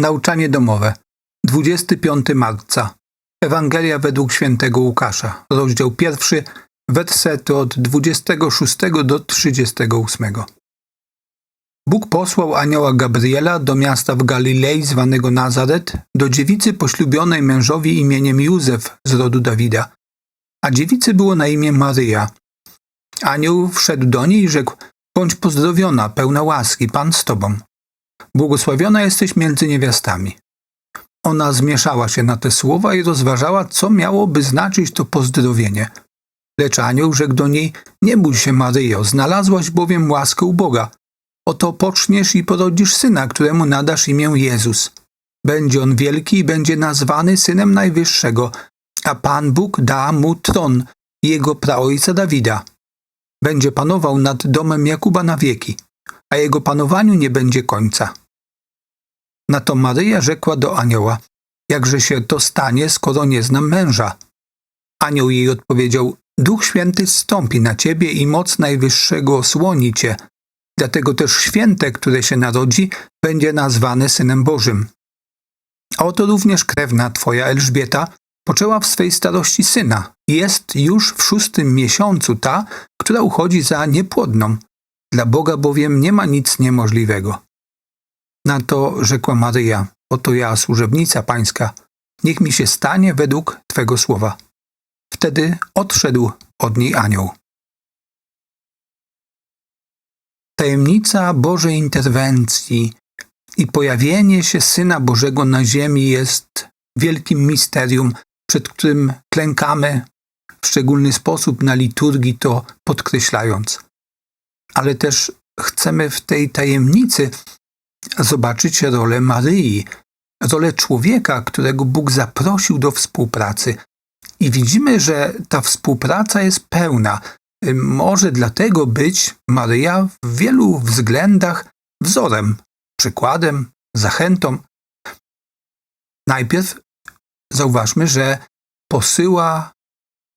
Nauczanie domowe. 25 marca. Ewangelia według świętego Łukasza. Rozdział pierwszy, wersety od 26 do 38. Bóg posłał anioła Gabriela do miasta w Galilei zwanego Nazaret, do dziewicy poślubionej mężowi imieniem Józef z rodu Dawida. A dziewicy było na imię Maryja. Anioł wszedł do niej i rzekł: Bądź pozdrowiona, pełna łaski, Pan z tobą. Błogosławiona jesteś między niewiastami. Ona zmieszała się na te słowa i rozważała, co miałoby znaczyć to pozdrowienie. Lecz anioł rzekł do niej: Nie bój się, Maryjo, znalazłaś bowiem łaskę u Boga. Oto poczniesz i porodzisz syna, któremu nadasz imię Jezus. Będzie on wielki i będzie nazwany synem Najwyższego, a Pan Bóg da mu tron jego praojca Dawida. Będzie panował nad domem Jakuba na wieki, a jego panowaniu nie będzie końca. Na to Maryja rzekła do anioła: Jakże się to stanie, skoro nie znam męża? Anioł jej odpowiedział: Duch Święty zstąpi na ciebie i moc Najwyższego osłoni cię. Dlatego też święte, które się narodzi, będzie nazwane Synem Bożym. A oto również krewna twoja Elżbieta poczęła w swej starości syna. Jest już w szóstym miesiącu ta, która uchodzi za niepłodną. Dla Boga bowiem nie ma nic niemożliwego. Na to rzekła Maryja: Oto ja, służebnica pańska, niech mi się stanie według twego słowa. Wtedy odszedł od niej anioł. Tajemnica Bożej interwencji i pojawienie się Syna Bożego na ziemi jest wielkim misterium, przed którym klękamy w szczególny sposób na liturgii to podkreślając. Ale też chcemy w tej tajemnicy zobaczyć rolę Maryi, rolę człowieka, którego Bóg zaprosił do współpracy. I widzimy, że ta współpraca jest pełna. Może dlatego być Maryja w wielu względach wzorem, przykładem, zachętą. Najpierw zauważmy, że posyła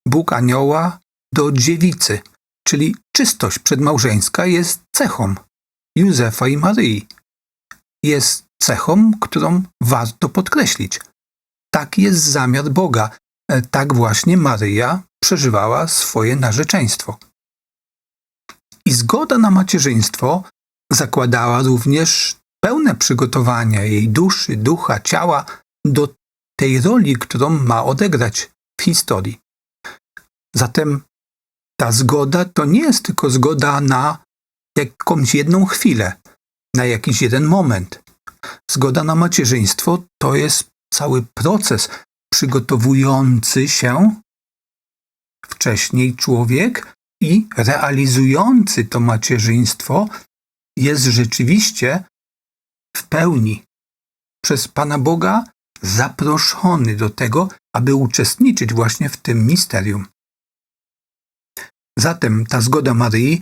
Bóg anioła do dziewicy, czyli czystość przedmałżeńska jest cechą Józefa i Maryi jest cechą, którą warto podkreślić. Tak jest zamiar Boga. E, tak właśnie Maryja przeżywała swoje narzeczeństwo. I zgoda na macierzyństwo zakładała również pełne przygotowanie jej duszy, ducha, ciała do tej roli, którą ma odegrać w historii. Zatem ta zgoda to nie jest tylko zgoda na jakąś jedną chwilę, na jakiś jeden moment. Zgoda na macierzyństwo to jest cały proces przygotowujący się wcześniej człowiek i realizujący to macierzyństwo jest rzeczywiście w pełni przez Pana Boga zaproszony do tego, aby uczestniczyć właśnie w tym misterium. Zatem ta zgoda Maryi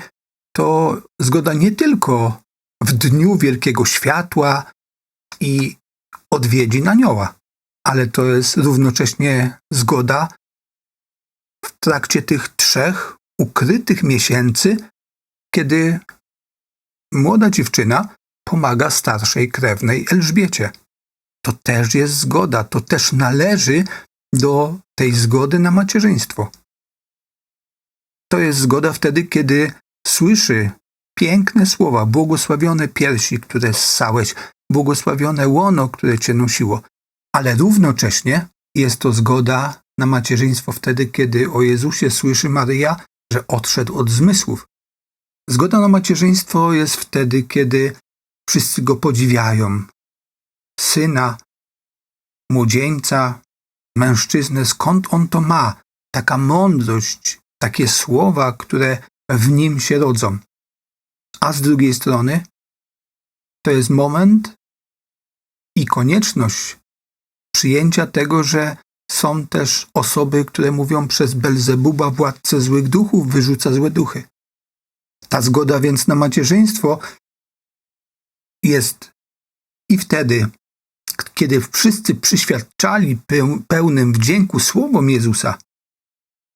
to zgoda nie tylko w dniu wielkiego światła i odwiedzi anioła. Ale to jest równocześnie zgoda w trakcie tych trzech ukrytych miesięcy, kiedy młoda dziewczyna pomaga starszej krewnej Elżbiecie. To też jest zgoda, to też należy do tej zgody na macierzyństwo. To jest zgoda wtedy, kiedy słyszy piękne słowa, błogosławione piersi, które ssałeś, błogosławione łono, które cię nosiło. Ale równocześnie jest to zgoda na macierzyństwo wtedy, kiedy o Jezusie słyszy Maryja, że odszedł od zmysłów. Zgoda na macierzyństwo jest wtedy, kiedy wszyscy go podziwiają. Syna, młodzieńca, mężczyznę, skąd on to ma? Taka mądrość, takie słowa, które w nim się rodzą a z drugiej strony to jest moment i konieczność przyjęcia tego, że są też osoby, które mówią przez Belzebuba, władcę złych duchów, wyrzuca złe duchy. Ta zgoda więc na macierzyństwo jest i wtedy, kiedy wszyscy przyświadczali pełnym wdzięku słowom Jezusa,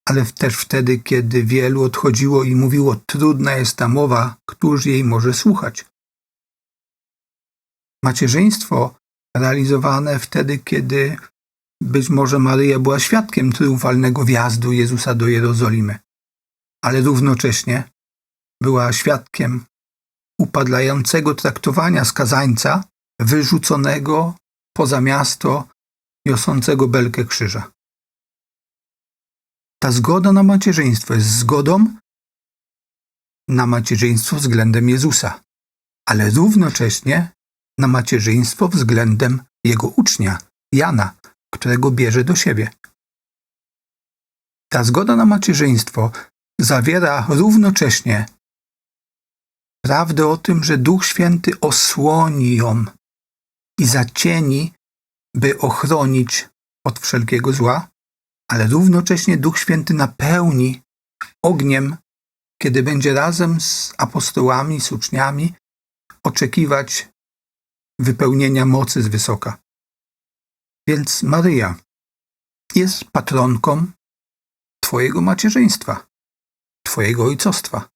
ale też wtedy, kiedy wielu odchodziło i mówiło: Trudna jest ta mowa, któż jej może słuchać. Macierzyństwo realizowane wtedy, kiedy być może Maryja była świadkiem triumfalnego wjazdu Jezusa do Jerozolimy, ale równocześnie była świadkiem upadlającego traktowania skazańca wyrzuconego poza miasto, niosącego belkę krzyża. Ta zgoda na macierzyństwo jest zgodą na macierzyństwo względem Jezusa, ale równocześnie na macierzyństwo względem jego ucznia, Jana, którego bierze do siebie. Ta zgoda na macierzyństwo zawiera równocześnie prawdę o tym, że Duch Święty osłoni ją i zacieni, by ochronić od wszelkiego zła, ale równocześnie Duch Święty napełni ogniem, kiedy będzie razem z apostołami, z uczniami oczekiwać wypełnienia mocy z wysoka. Więc Maryja jest patronką Twojego macierzyństwa, Twojego ojcostwa.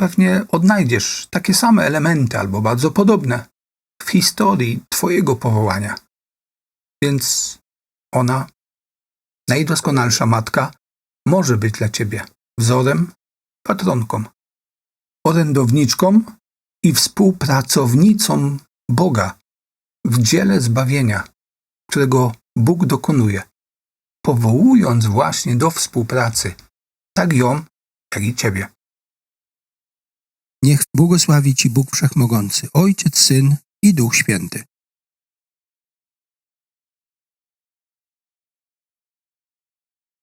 Pewnie odnajdziesz takie same elementy albo bardzo podobne w historii Twojego powołania. Więc ona, najdoskonalsza matka, może być dla Ciebie wzorem, patronką, orędowniczką i współpracownicą Boga w dziele zbawienia, którego Bóg dokonuje, powołując właśnie do współpracy tak ją, jak i Ciebie. Niech błogosławi Ci Bóg Wszechmogący, Ojciec, Syn i Duch Święty.